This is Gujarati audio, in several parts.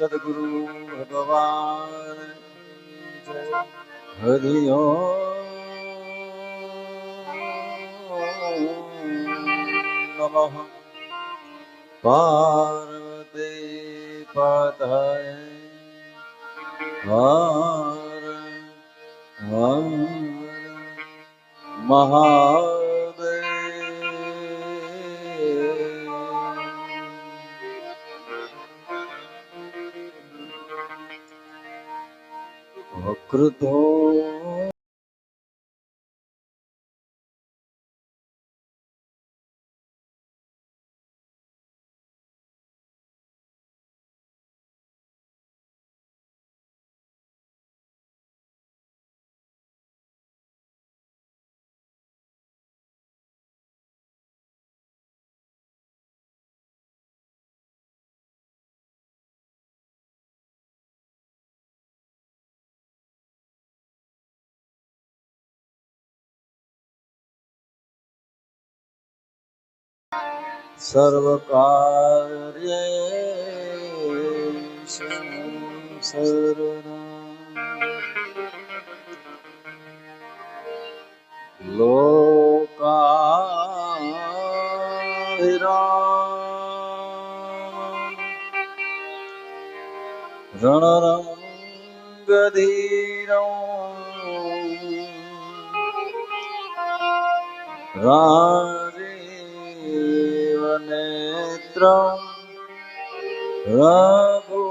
सदगुरु भगवान हरि नमः पार्वती पदाय हर हर महा 送ると。સર્વકાર્યેષુ સર્વદા લોકાવિરામ રણરંગધીરો રાજીવ क्षेत्रं रघुवंशनं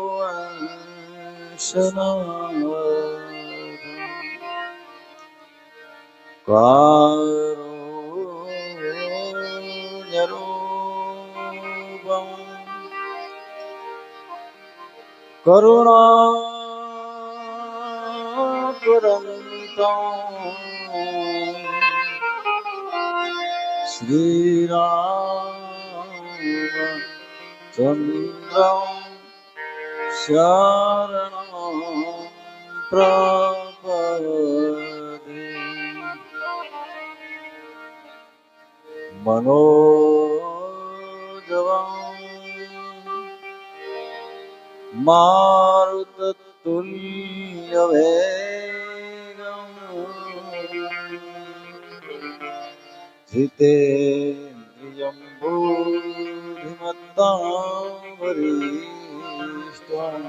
कारुण्यरूपं करुणापुरन्तम् श्रीराम चन्द्रं शरणं प्रपदे मनोजवम् मारुततुल्यवेगम् जिते जम्बूधिमत्तावरिष्ठम्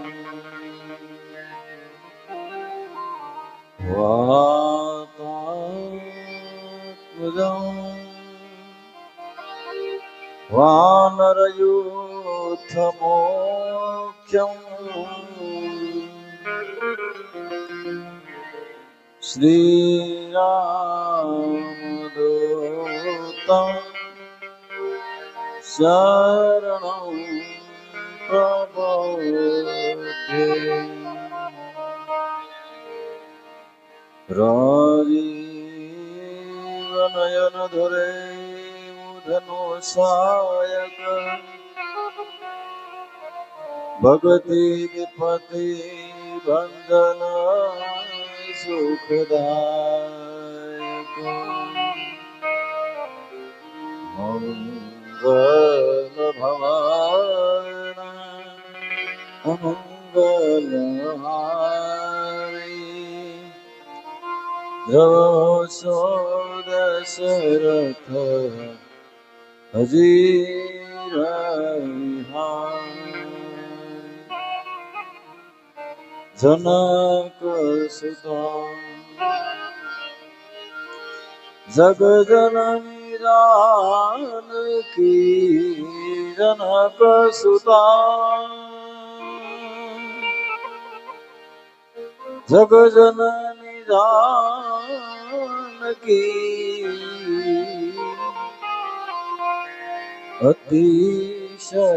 वातात्मजम् वानरयूथमोख्यम् श्रीरामदूतम् शरणं प्रपद्ये राजीवनयनधरे धनुषायक भगति विपति बन्धन सुखदायक मङ्गल मङ्गलभवाना मङ्गलहारी रसो दशरथ हजीरहा जनकसुता जगजननी જાનકી જનક સુતા જગ જનની જાનકી અતિશય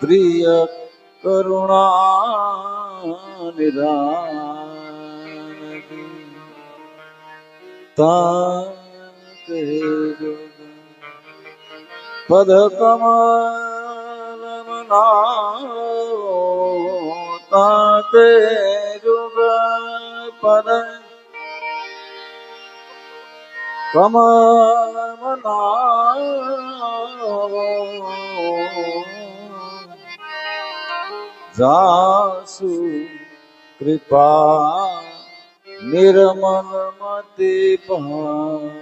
પ્રિય કરુણા નિધાન તાકે જોગ પદ કમલમના તાકે જોગ પદ જાસુ કૃપા નિર્મલ મતિ વિનવો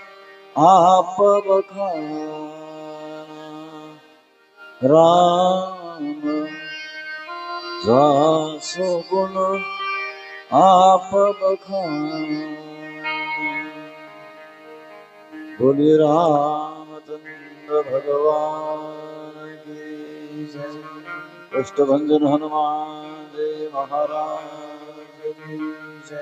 આપ રામ જાસો ગુણ આપ બોલી રામચંદ્ર ભગવાન કષ્ટભંજન હનુમાન જય મહારાજ જય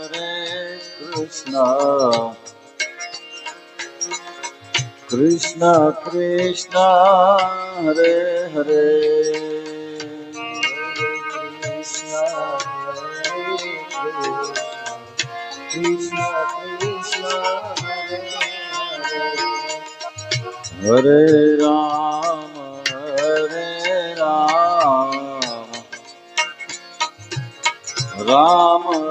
Krishna. Krishna Krishna Hare Hare. Krishna Krishna Hare Rama Hare Rama Rama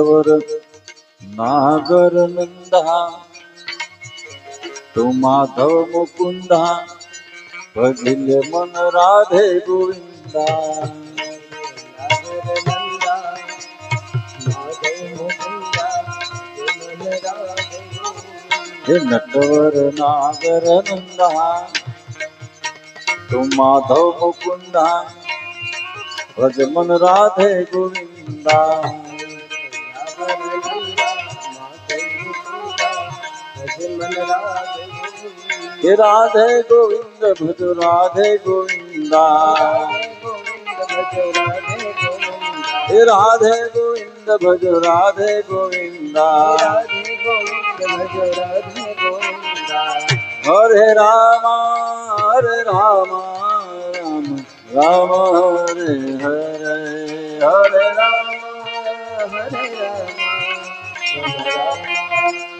Natwar નાગર નંદા તું માધવ મુકુંદા ભજલે મન રાધે ગોવિંદા હે નટવર નાગર નંદા તું માધવ મુકુંદા ભજ મન રાધે ગોવિંદા हे राधे गोविंद भज राधे गोविंदा हे राधे गोविंद भज राधे गोविंदा हरे रामा हरे रामा राम राम हरे हरे हरे राम हरे राम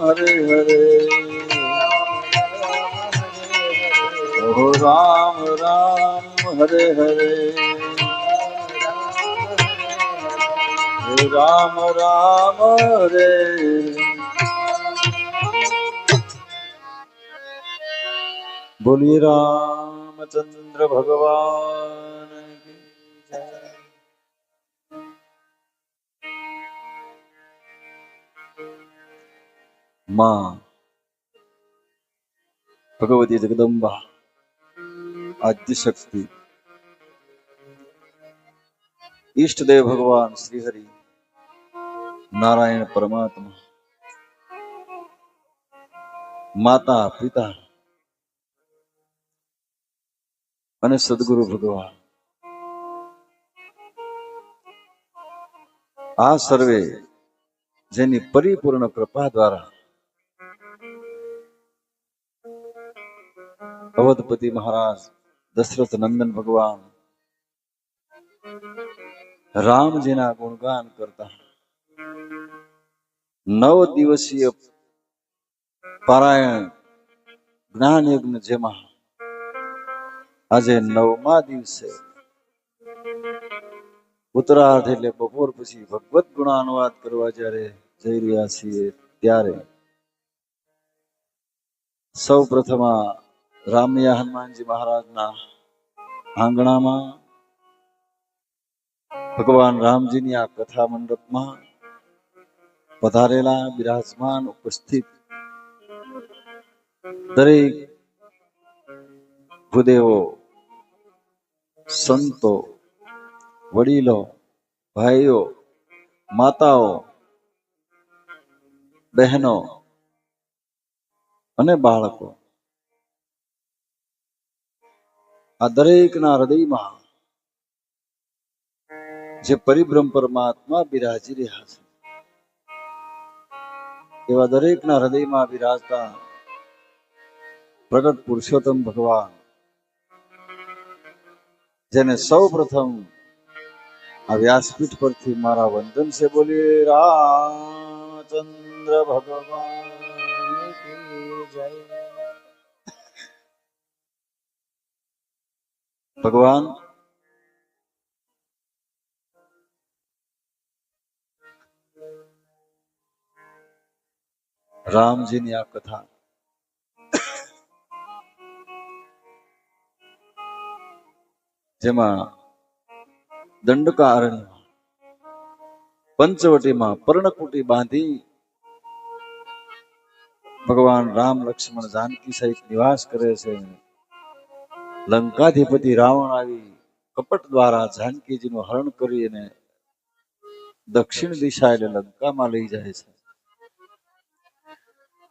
હરે હરે ઓ રામ રામ હરે હરે હે રામ રામ હરે બોલીએ રામચંદ્ર ભગવાન માં. ભગવતી જગદંબા, આદ્યશક્તિ. ઈષ્ટદેવ ભગવાન શ્રી હરિ નારાયણ પરમાત્મા. માતા, પિતા અને સદગુરુ ભગવાન. આ સર્વે જેની પરિપૂર્ણ કૃપા દ્વારા અવધપતિ મહારાજ, દશરથ નંદન ભગવાન, રામજીના ગુણગાન કરતા. નવ દિવસીય પારાયણ જ્ઞાન યજ્ઞ જેમાં આજે નવમા દિવસે ઉત્તરાર્ધ એટલે બપોર પછી ભગવત ગુણાનુવાદ કરવા જયારે જઈ રહ્યા છીએ ત્યારે સૌ પ્રથમ રામયા હનુમાનજી મહારાજના આંગણામાં ભગવાન રામજીની આ કથા મંડપમાં પધારેલા બિરાજમાન ઉપસ્થિત દરેક ભૂદેવો સંતો, વડીલો, ભાઈઓ, માતાઓ, બહેનો અને બાળકો આ દરેકના હૃદયમાં જે પરિભ્રમ પરમાત્મા બિરાજી રહ્યા છે. એવા દરેકના હૃદયમાં બિરાજતા પ્રગટ પુરુષોત્તમ ભગવાન, જેને સૌ પ્રથમ આ વ્યાસપીઠ પરથી મારા વંદન છે. બોલી રામચંદ્ર ભગવાન જય. ભગવાન? રામજીની આ કથા. જેમાં દંડકારણ્યમાં પંચવટીમાં પર્ણકુટી બાંધી ભગવાન રામ લક્ષ્મણ જાનકી સહિત નિવાસ કરે છે. લંકાધિપતિ રાવણ આવી કપટ દ્વારા જાનકીજીનું હરણ કરી દક્ષિણ દિશા એટલે લંકામાં લઈ જાય છે.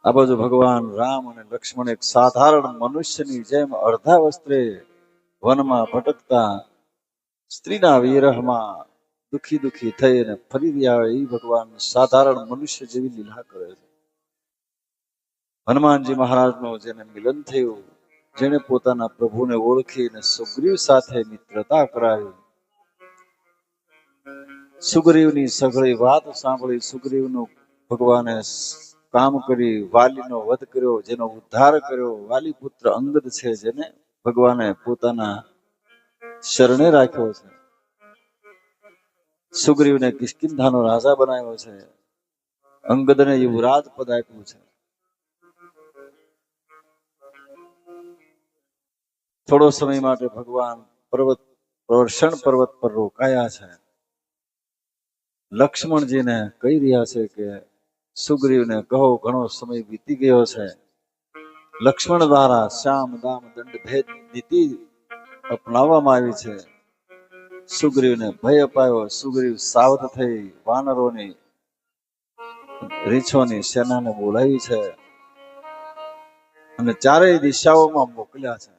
આ બાજુ ભગવાન રામ અને લક્ષ્મણ એક સાધારણ મનુષ્યની જેમ અડધા વસ્ત્રે વનમાં ભટકતા સ્ત્રીના વિરહમાં દુખી દુખી થઈ અને ફરી આવે એ ભગવાન સાધારણ મનુષ્ય જેવી લીલા કરે છે. હનુમાનજી મહારાજનું જેને મિલન થયું જેને પોતાના પ્રભુને ઓળખીને સુગ્રીવ સાથે મિત્રતા કરાવી. સુગ્રીવની સઘળી વાત સાંભળી સુગ્રીવનું ભગવાને કામ કરી, વાલીનો વધ કર્યો, જેનો ઉદ્ધાર કર્યો. વાલી પુત્ર અંગદ છે જેને ભગવાને પોતાના શરણે રાખ્યો છે. સુગ્રીવને કિષ્કિંધાનો રાજા બનાવ્યો છે. અંગદને યુવરાજ પદ આપ્યું છે. થોડો સમય માટે ભગવાન પર્વત, પ્રવર્ષણ પર્વત પર રોકાયા છે. લક્ષ્મણજીને કહી રહ્યા છે કે, સુગ્રીવને કહો, ઘણો સમય વીતી ગયો છે. લક્ષ્મણ દ્વારા શ્યામ, દામ, દંડ, ભેદ, નીતિ અપનાવવામાં આવી છે. સુગ્રીવને ભય અપાયો. સુગ્રીવ સાવધ થઈ વાનરોની, રીછોની સેનાને બોલાવી છે અને ચારેય દિશાઓમાં મોકલ્યા છે.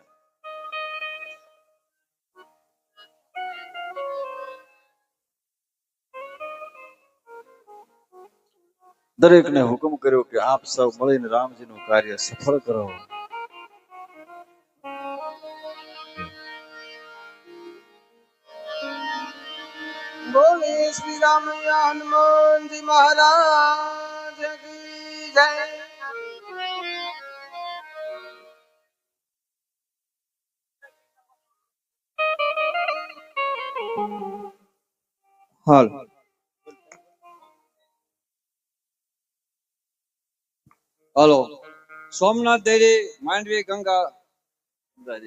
દરેકને હુકમ કર્યો કે આપ સૌ મળીને રામજીનું કાર્ય સફળ કરો બોલે શ્રી રામ હનુમાનજી મહારાજ કી જય હાલ હલો. સોમનાથ દેરી માંડવી ગંગા.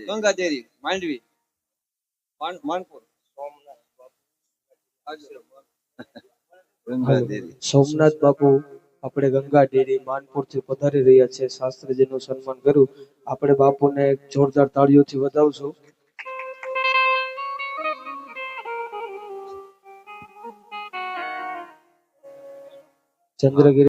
ગંગા દેરી. માંડવી. માનપુર. સોમનાથ બાપુ. આપણે ગંગા ડેરી માનપુરથી પધારી રહ્યા છે. શાસ્ત્રીજી નું સન્માન કર્યું. આપણે બાપુને એક જોરદાર તાળીઓથી વધાવશું. ચંદ્રગીરી